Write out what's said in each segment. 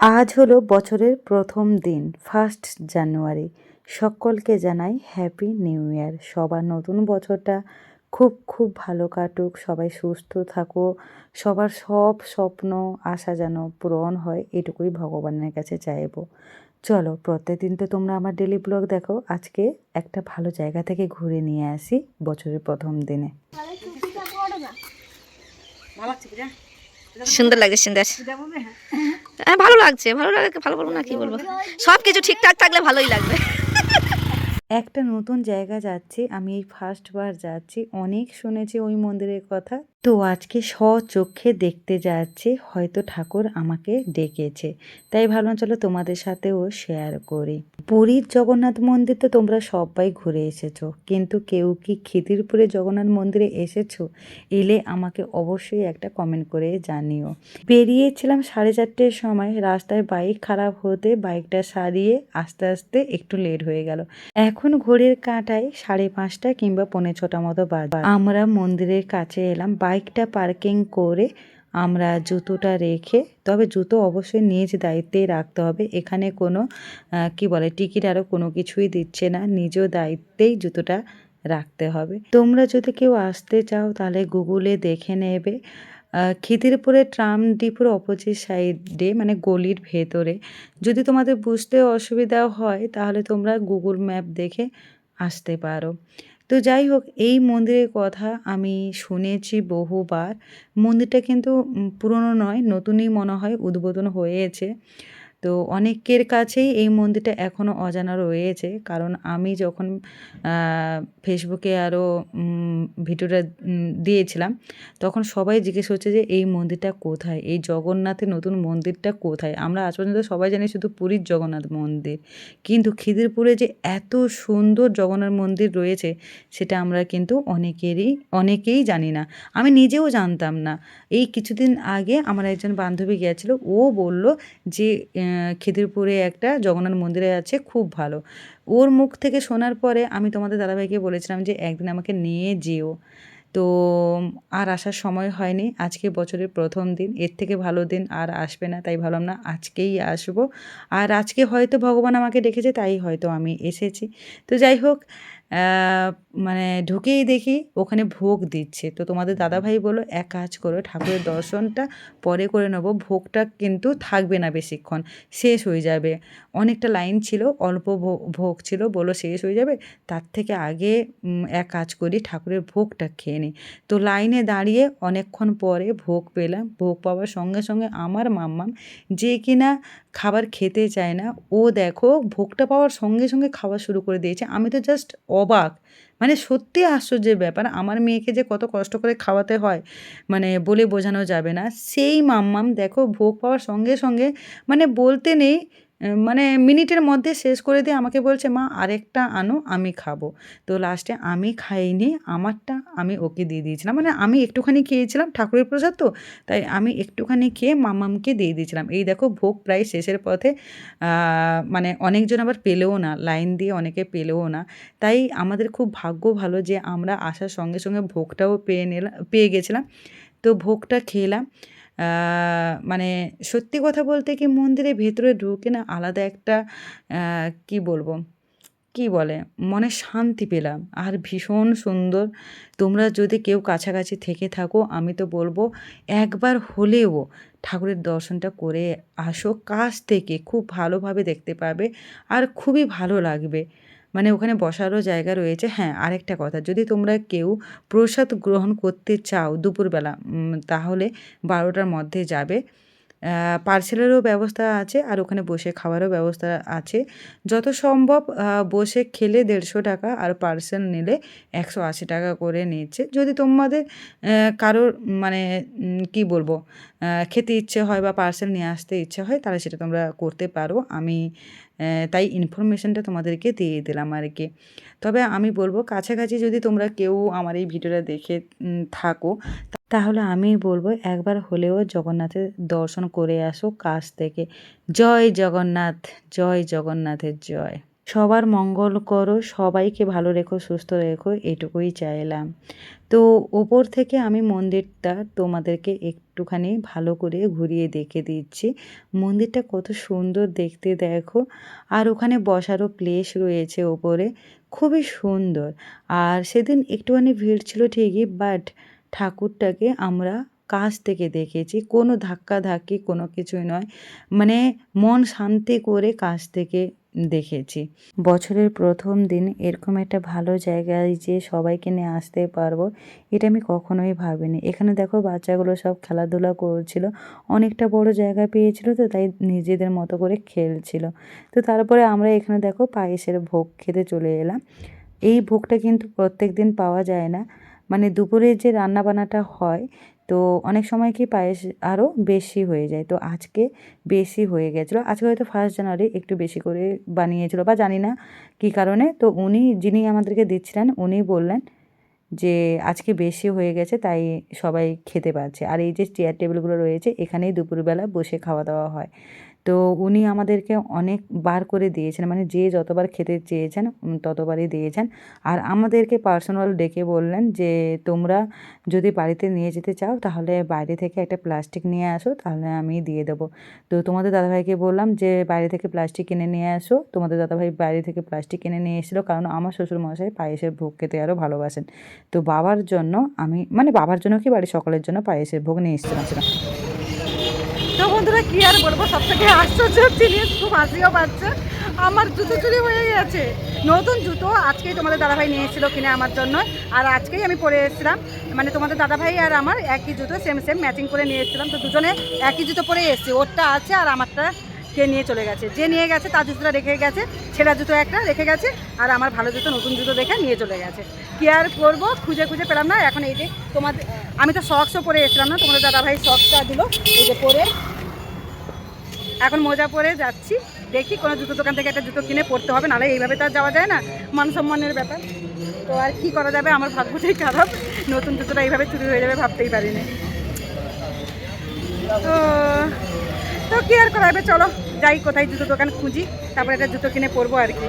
আজ হলো বছরের প্রথম দিন ফার্স্ট জানুয়ারি সকলকে জানাই হ্যাপি নিউ ইয়ার সবার নতুন বছরটা খুব খুব ভালো কাটুক। সবাই সুস্থ থাকো। সবার সব স্বপ্ন আশা যেন পূরণ হয় এটুকুই ভগবানের কাছে চাইব। চলো প্রত্যেকদিন তো তোমরা আমার ডেলি ব্লগ দেখো। আজকে একটা ভালো জায়গা থেকে ঘুরে নিয়ে আসি বছরের প্রথম দিনে। সুন্দর লাগে সুন্দর। হ্যাঁ ভালো লাগছে, ভালো লাগে, ভালো বলব না, কি বলব? সব কিছু ঠিকঠাক থাকলে ভালোই লাগবে। একটা নতুন জায়গা যাচ্ছি, আমি এই ফার্স্টবার যাচ্ছি, অনেক শুনেছি ওই মন্দিরের কথা। তো আজকে স্বচক্ষে দেখতে যাচ্ছি, হয়তো ঠাকুর আমাকে ডেকেছে। তাই ভাবলাম চলো তোমাদের সাথেও শেয়ার করি। পুরীর জগন্নাথ মন্দির তো তোমরা সবাই ঘুরে এসেছ, কিন্তু কেউ কি খিদিরপুরে জগন্নাথ মন্দিরে এসেছ? এলে আমাকে অবশ্যই একটা কমেন্ট করে জানিও। বেরিয়েছিলাম সাড়ে চারটের সময়, রাস্তায় বাইক খারাপ হতে বাইকটা সারিয়ে আস্তে আস্তে একটু লেট হয়ে গেল। এখন ঘড়ির কাঁটায় সাড়ে পাঁচটা কিংবা পৌনে ছটা মতো বাজ। আমরা মন্দিরের কাছে এলাম বাইকটা পার্কিং করে আমরা জুতোটা রেখে, তবে জুতো অবশ্যই নিজ দায়িত্বেই রাখতে হবে। এখানে কোনো কি বলে, টিকিট আরও কোনো কিছুই দিচ্ছে না, নিজ দায়িত্বেই জুতোটা রাখতে হবে। তোমরা যদি কেউ আসতে চাও, তাহলে গুগলে দেখে নেবে। খিদিরপুরে ট্রাম ডিপোর অপোজিট সাইডে মানে গলির ভেতরে। যদি তোমাদের বুঝতে অসুবিধা হয়, তাহলে তোমরা গুগল ম্যাপ দেখে আসতে পারো। তো যাই হোক, এই মন্দিরের কথা আমি শুনেছি বহুবার। মন্দিরটা কিন্তু পুরনো নয়, নতুনই মনে হয় উদ্বোধন হয়েছে। তো অনেকের কাছেই এই মন্দিরটা এখনও অজানা রয়েছে। কারণ আমি যখন ফেসবুকে আরও ভিডিওটা দিয়েছিলাম, তখন সবাই জিজ্ঞেস করছে যে, এই মন্দিরটা কোথায়? এই জগন্নাথের নতুন মন্দিরটা কোথায়? আমরা আজ পর্যন্ত সবাই জানি শুধু পুরীর জগন্নাথ মন্দির। কিন্তু খিদিরপুরে যে এত সুন্দর জগন্নাথ মন্দির রয়েছে, সেটা আমরা কিন্তু অনেকেরই, অনেকেই জানি না। আমি নিজেও জানতাম না। এই কিছুদিন আগে আমার একজন বান্ধবী গিয়েছিল, ও বলল যে খিদিরপুরে একটা জগন্নাথ মন্দিরে আছে, খুব ভালো। ওর মুখ থেকে শোনার পরে আমি তোমাদের দাদাভাইকে বলেছিলাম যে একদিন আমাকে নিয়ে যেও। তো আর আসার সময় হয়নি, আজকে বছরের প্রথম দিন, এর থেকে ভালো দিন আর আসবে না, তাই ভাবলাম না আজকেই আসব। আর আজকে হয়তো ভগবান আমাকে ডেকেছে, তাই হয়তো আমি এসেছি। তো যাই হোক মানে ঢুকেই দেখি ওখানে ভোগ দিচ্ছে। তো তোমাদের দাদাভাই বলো এক কাজ করো, ঠাকুরের দর্শনটা পরে করে নেব, ভোগটা কিন্তু থাকবে না বেশিক্ষণ, শেষ হয়ে যাবে। অনেকটা লাইন ছিল, অল্প ভোগ ছিল বলো শেষ হয়ে যাবে, তার থেকে আগে এক কাজ করি, ঠাকুরের ভোগটা খেয়ে নিই। তো লাইনে দাঁড়িয়ে অনেকক্ষণ পরে ভোগ পেলাম। ভোগ পাওয়ার সঙ্গে সঙ্গে আমার মাম্মাম যে কিনা খাবার খেতে চায় না। ও দেখো ভোগটা পাওয়ার সঙ্গে সঙ্গে খাওয়া শুরু করে দিয়েছে। আমি তো জাস্ট অবাক। মানে সত্যি আশ্চর্যের ব্যাপার। আমার মেয়েকে যে কত কষ্ট করে খাওয়াতে হয় মানে বলে বোঝানো যাবে না। সেই মাম্মাম দেখো ভোগ পাওয়ার সঙ্গে সঙ্গে মানে বলতে নেই মানে মিনিটের মধ্যে শেষ করে দিয়ে আমাকে বলছে, মা, আরেকটা আনো, আমি খাব। তো লাস্টে আমি খাইনি, আমারটা আমি ওকে দিয়ে দিয়েছিলাম। মানে আমি একটুখানি খেয়েছিলাম ঠাকুরের প্রসাদ তো, তাই আমি একটুখানি খেয়ে মামামকে দিয়ে দিয়েছিলাম। এই দেখো ভোগ প্রায় শেষের পথে মানে অনেকজন আবার পেলেও না, লাইন দিয়ে অনেকে পেলেও না। তাই আমাদের খুব ভাগ্য ভালো যে আমরা আসার সঙ্গে সঙ্গে ভোগটাও পেয়ে নিলাম, পেয়ে গেছিলাম। তো ভোগটা খেলাম। মানে সত্যি কথা বলতে কি মন্দিরের ভেতরে ঢুকে না আলাদা একটা কি বলব, কি বলে, মনে শান্তি পেলাম। আর ভীষণ সুন্দর। তোমরা যদি কেউ কাছাকাছি থেকে থাকো, আমি তো বলব একবার হলেও ঠাকুরের দর্শনটা করে আসো। কাছ থেকে খুব ভালোভাবে দেখতে পাবে আর খুবই ভালো লাগবে। মানে ওখানে বসারও জায়গা রয়েছে। হ্যাঁ আরেকটা কথা, যদি তোমরা কেউ প্রসাদ গ্রহণ করতে চাও দুপুরবেলা তাহলে বারোটার মধ্যে যাবে। পার্সেলেরও ব্যবস্থা আছে আর ওখানে বসে খাওয়ারও ব্যবস্থা আছে। যত সম্ভব বসে খেলে দেড়শো টাকা আর পার্সেল নিলে একশো আশি টাকা করে নিচ্ছে। যদি তোমাদের কারোর মানে কি বলব খেতে ইচ্ছে হয় বা পার্সেল নিয়ে আসতে ইচ্ছে হয়, তাহলে সেটা তোমরা করতে পারো। আমি তাই ইনফরমেশানটা তোমাদেরকে দিয়ে দিলাম আর কি তবে আমি বলব, কাছাকাছি যদি তোমরা কেউ আমার এই ভিডিওটা দেখে থাকো, তাহলে আমি বলব একবার হলেও জগন্নাথের দর্শন করে আসো কাছ থেকে। জয় জগন্নাথ, জয় জগন্নাথের জয়। সবার মঙ্গল করো, সবাইকে ভালো রেখো, সুস্থ রেখো, এটুকুই চাইলাম। তো ওপর থেকে আমি মন্দিরটা তোমাদেরকে একটুখানি ভালো করে ঘুরিয়ে দেখে দিচ্ছি। মন্দিরটা কত সুন্দর দেখতে দেখো। আর ওখানে বসারও প্লেস রয়েছে ওপরে। খুবই সুন্দর। আর সেদিন একটুখানি ভিড় ছিল ঠিকই বাট ঠাকুরটাকে আমরা কাছ থেকে দেখেছি। কোনো ধাক্কা ধাক্কি কোনো কিছুই নয়। মানে মন শান্তি করে কাছ থেকে দেখেছি। বছরের প্রথম দিন এরকম একটা ভালো জায়গায় যে সবাইকে নিয়ে আসতে পারব, এটা আমি কখনোই ভাবিনি। এখানে দেখো বাচ্চাগুলো সব খেলাধুলা করছিল, অনেকটা বড় জায়গা পেয়েছিল তো, তাই নিজেদের মতো করে খেলছিল। তো তারপরে আমরা এখানে দেখো পায়েসের ভোগ খেতে চলে এলাম। এই ভোগটা কিন্তু প্রত্যেক দিন পাওয়া যায় না। মানে দুপুরে যে রান্না বান্নাটা হয় তো অনেক সময় কি পায়েস আরও বেশি হয়ে যায়। তো আজকে বেশি হয়ে গেছিল। আজকে হয়তো ফার্স্ট জানুয়ারি একটু বেশি করে বানিয়েছিল বা জানি না কি কারণে। তো উনি যিনি আমাদেরকে দিচ্ছিলেন, উনি বললেন যে আজকে বেশি হয়ে গেছে, তাই সবাই খেতে পারছে। আর এই যে চেয়ার টেবিলগুলো রয়েছে, এখানেই দুপুরবেলা বসে খাওয়া দাওয়া হয়। তো উনি আমাদেরকে অনেক বার করে দিয়েছেন মানে যে যতবার খেতে চেয়েছেন ততবারই দিয়েছেন। আর আমাদেরকে পার্সোনাল ডেকে বললেন যে, তোমরা যদি বাড়িতে নিয়ে যেতে চাও, তাহলে বাইরে থেকে একটা প্লাস্টিক নিয়ে আসো, তাহলে আমি দিয়ে দেবো। তো তোমাদের দাদাভাইকে বললাম যে, বাইরে থেকে প্লাস্টিক কিনে নিয়ে আসো। তোমাদের দাদাভাই বাইরে থেকে প্লাস্টিক কিনে নিয়ে এসেছিল, কারণ আমার শ্বশুরমশাই পায়েসের ভোগ খেতে আরও ভালোবাসেন। তো বাবার জন্য আমি মানে বাবার জন্য কি বাড়ি সকলের জন্য পায়েসের ভোগ নিয়ে এসেছিলাম কি আর বলব? সব থেকে আশ্চর্য জিনিস খুব হাসিও পাচ্ছে। আমার জুতো চুরি হয়ে গেছে। নতুন জুতো আজকেই তোমাদের দাদাভাই নিয়ে এসেছিল কিনে আমার জন্য। আর আজকেই আমি পরে এসেছিলাম। মানে তোমাদের দাদাভাই আর আমার একই জুতো সেম সেম ম্যাচিং করে নিয়ে এসেছিলাম। তো দুজনে একই জুতো পরে এসেছি। ওরটা আছে আর আমারটা কে নিয়ে চলে গেছে। যে নিয়ে গেছে তার জুতোটা রেখে গেছে। ছেঁড়া জুতো একটা রেখে গেছে। আর আমার ভালো জুতো, নতুন জুতো দেখে নিয়ে চলে গেছে। কি আর করব? খুঁজে খুঁজে পেলাম না। এখন এই যে তোমাদের, আমি তো সক্সও পরে এসেছিলাম না। তোমাদের দাদাভাই সক্সটা দিল। এই যে পরে এখন মোজা পরে যাচ্ছি। দেখি কোনো জুতো দোকান থেকে একটা জুতো কিনে পড়তে হবে, নাহলে এইভাবে তো আর যাওয়া যায় না মান সম্মানের ব্যাপার। তো আর কি করা যাবে? আমার ভাগ্যটাই খারাপ। নতুন জুতোটা এইভাবে চুরি হয়ে যাবে ভাবতেই পারিনি। তো তো কি আর করা যাবে? চলো। যাই, কোথায় জুতো দোকান খুঁজি, তারপরে একটা জুতো কিনে পরবো আর কি।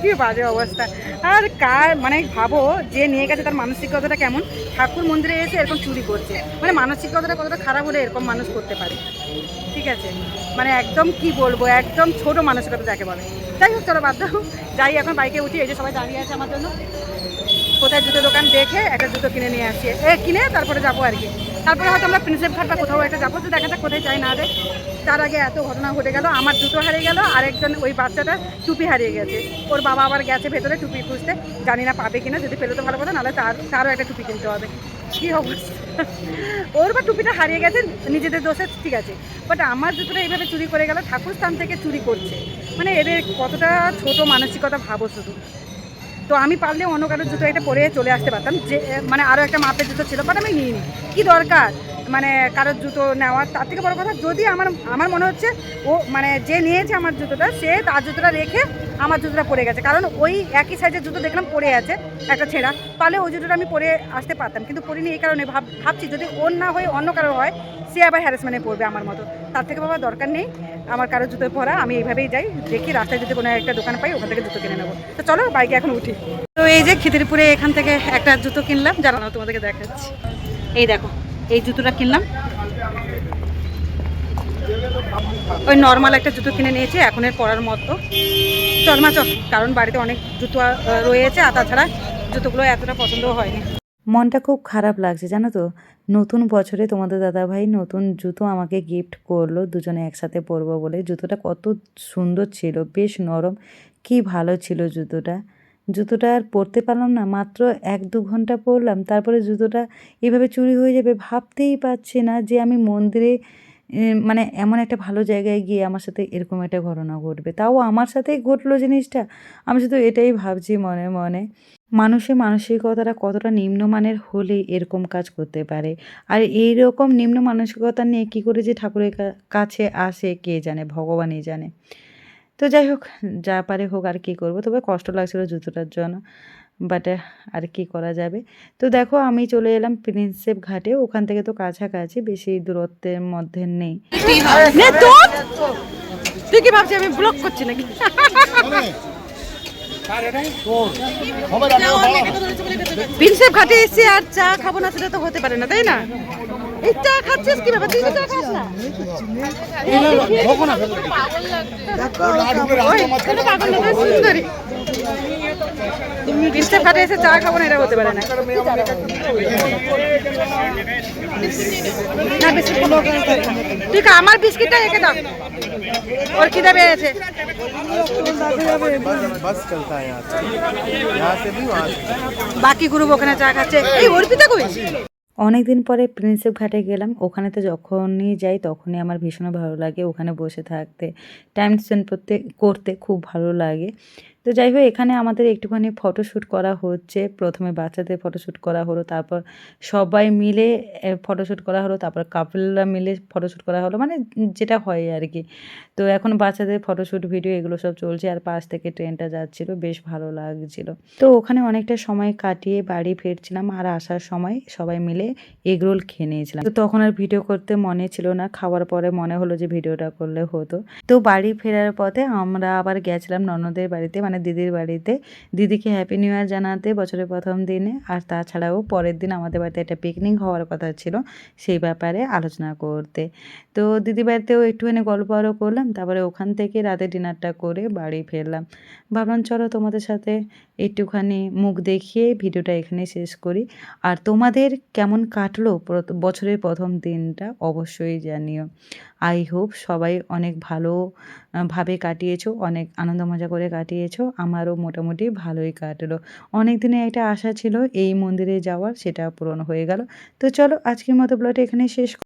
কি বাজে অবস্থা। আর কার মানে ভাবো, যে নিয়ে গেছে তার মানসিকতাটা কেমন? ঠাকুর মন্দিরে এসে এরকম চুরি করছে। মানে মানসিকতাটা কতটা খারাপ হলে এরকম মানুষ করতে পারে? ঠিক আছে? মানে একদম কি বলব, একদম ছোট মানসিকতা যাকে বলে। যাই হোক, চলো দাও। যাই, এখন বাইকে উঠি, এই যে সবাই দাঁড়িয়ে আছে আমার জন্য। কোথায় জুতো দোকান দেখে একটা জুতো কিনে নিয়ে আসি। এ, কিনে তারপরে যাব আর কি। তারপরে হয়তো আমরা প্রিন্সেপ ঘাট বা কোথাও একটা যাব, তো দেখা যাক কোথায় যাই না রে তার আগে এত ঘটনা ঘটে গেল, আমার জুতো হারিয়ে গেল, আরেকজন ওই বাচ্চাটা টুপি হারিয়ে গেছে। ওর বাবা আবার গেছে ভেতরে টুপি খুঁজতে, জানি না পাবে কিনা, যদি পেলে তো ভালো কথা, নাহলে তার, তারও একটা টুপি কিনতে হবে। কী অবস্থা? ওর বা টুপিটা হারিয়ে গেছে, নিজেদের দোষে, ঠিক আছে। বাট আমার জুতোটা এইভাবে চুরি করে গেল ঠাকুর স্থান থেকে চুরি করছে। মানে এদের কতটা ছোট মানসিকতা ভাবো শুধু। তো আমি পারলে অন্য কারোর জুতো এটা পরে চলে আসতে পারতাম। যে মানে আরও একটা মাপের জুতো ছিল বাট আমি নিই নিইনি। কী দরকার? মানে কারোর জুতো নেওয়ার, তার থেকে বড় কথা যদি আমার আমার মনে হচ্ছে ও মানে যে নিয়েছে আমার জুতোটা, সে তার জুতোটা রেখে আমার জুতোটা পরে গেছে। কারণ ওই একই সাইজের জুতো দেখলাম পরে আছে একটা ছেঁড়া। তাহলে ওই জুতোটা আমি পরে আসতে পারতাম। কিন্তু পরিনি এই কারণে ভাব, ভাবছি যদি ওর না হয়ে, অন্য কারও হয়, সে আবার হ্যারাসমেন্টে পড়বে আমার মতো। তার থেকে বাবা দরকার নেই। আমার কারও জুতো পরা, আমি এইভাবেই যাই। দেখি রাস্তায় যদি কোনো একটা দোকান পাই, ওখান থেকে জুতো কিনে নেব। তো চলো, বাইকে এখন উঠি। তো এই যে খিদিরপুরে এখান থেকে একটা জুতো কিনলাম জানানো তোমাদেরকে দেখাচ্ছি। এই দেখো। এই জুতোটা কিনলাম। ওই নর্মাল একটা জুতো কিনে নিয়েছি, এখন এর পরার মতো। মা কারণ বাড়িতে অনেক জুতো রয়েছে, আর তাছাড়া জুতোগুলো এতটা পছন্দ হয়নি। মনটা খুব খারাপ লাগছে, জানো তো? নতুন বছরে তোমাদের দাদাভাই নতুন জুতো আমাকে গিফট করল, দুজনে একসাথে পরবো বলে। জুতোটা কত সুন্দর ছিল, বেশ নরম। কি ভালো ছিল জুতোটা। জুতোটা আর পরতে পারলাম না, মাত্র এক দু ঘণ্টা পরলাম। তারপরে জুতোটা এভাবে চুরি হয়ে যাবে ভাবতেই পারছি না যে আমি মন্দিরে মানে এমন একটা ভালো জায়গায় গিয়ে আমার সাথে এরকম একটা ঘটনা ঘটবে। তাও আমার সাথেই ঘটলো জিনিসটা। আমি শুধু এটাই ভাবছি মনে মনে। মানুষের মানসিকতাটা কতটা নিম্নমানের হলে এরকম কাজ করতে পারে? আর এই রকম নিম্ন মানসিকতা নিয়ে কী করে যে ঠাকুরের কাছে আসে কে জানে, ভগবানই জানে। তো যাই হোক যা পারে হোক আর কি করব। তবে কষ্ট লাগছিল জুতোটার জন্য বাট আর কি করা যাবে? তো দেখো আমি চলে এলাম প্রিন্সেপ ঘাটে। ওখান থেকে তো কাছাকাছি বেশি দূরত্বের মধ্যে নেই। তো তুই কি ভাবছিস আমি ব্লক করছি নাকি? প্রিন্সেপ ঘাটে এসে আর চা খাব না সেটা তো হতে পারে না তাই না? এই চা খাচ্ছিস কি ব্যাপার তুই তো চা খাস না ওই, এটা পাগল না, তুই সুন্দরী প্রিন্সেপ ঘাটে এসে চা খাবো না এটা হতে পারে না না বিস্কিট তুই খা, আমার বিস্কিটটা রেখে দাও ওর খিদে পেয়েছে बस चलता है यहाँ से यहाँ से भी वहाँ से বাকি গ্রুপ ওখানে চা খাচ্ছে এই অর্পিতা কই অনেক দিন পরে প্রিন্সেপ ঘাটে গেলাম। ওখানে তো যখনই যাই তখনই আমার ভীষণ ভালো লাগে ওখানে বসে থাকতে। টাইম স্পেন্ড করতে করতে খুব ভালো লাগে। তো যাই হোক, এখানে আমাদের একটুখানি ফটোশ্যুট করা হচ্ছে। প্রথমে বাচ্চাদের ফটোশ্যুট করা হলো, তারপর সবাই মিলে ফটোশ্যুট করা হলো, তারপর কাপলরা মিলে ফটোশ্যুট করা হলো মানে যেটা হয় আর কি। তো এখন বাচ্চাদের ফটোশ্যুট ভিডিও এগুলো সব চলছে আর পাশ থেকে ট্রেনটা যাচ্ছিল, বেশ ভালো লাগছিল। তো ওখানে অনেকটা সময় কাটিয়ে বাড়ি ফিরছিলাম আর আসার সময় সবাই মিলে এগরোল খেয়ে নিয়েছিলাম। তো তখন আর ভিডিও করতে মনে ছিল না, খাওয়ার পরে মনে হলো যে ভিডিওটা করলে হতো। তো বাড়ি ফেরার পথে আমরা আবার গেছিলাম ননদের বাড়িতে মানে দিদির বাড়িতে। দিদিকে হ্যাপি নিউ ইয়ার জানাতে বছরের প্রথম দিনে আর তাছাড়াও পরের দিন আমাদের বাড়িতে একটা পিকনিক হওয়ার কথা ছিল, সেই ব্যাপারে আলোচনা করতে। তো দিদি বাড়িতেও একটুখানি গল্প আরও করলাম তারপরে ওখান থেকে রাতে ডিনারটা করে বাড়ি ফিরলাম। ভাবলাম চলো তোমাদের সাথে একটুখানি মুখ দেখিয়ে ভিডিওটা এখানে শেষ করি। আর তোমাদের কেমন কাটলো বছরের প্রথম দিনটা অবশ্যই জানিও। আই হোপ সবাই অনেক ভালো আহ, ভাবে কাটিয়েছো অনেক আনন্দ মজা করে কাটিয়েছো আমারও মোটামুটি ভালোই কাটলো। অনেক দিনে একটা আশা ছিল এই মন্দিরে যাওয়ার সেটা পূরণ হয়ে গেল। তো চলো আজকের মতো ব্লগটা এখানে শেষ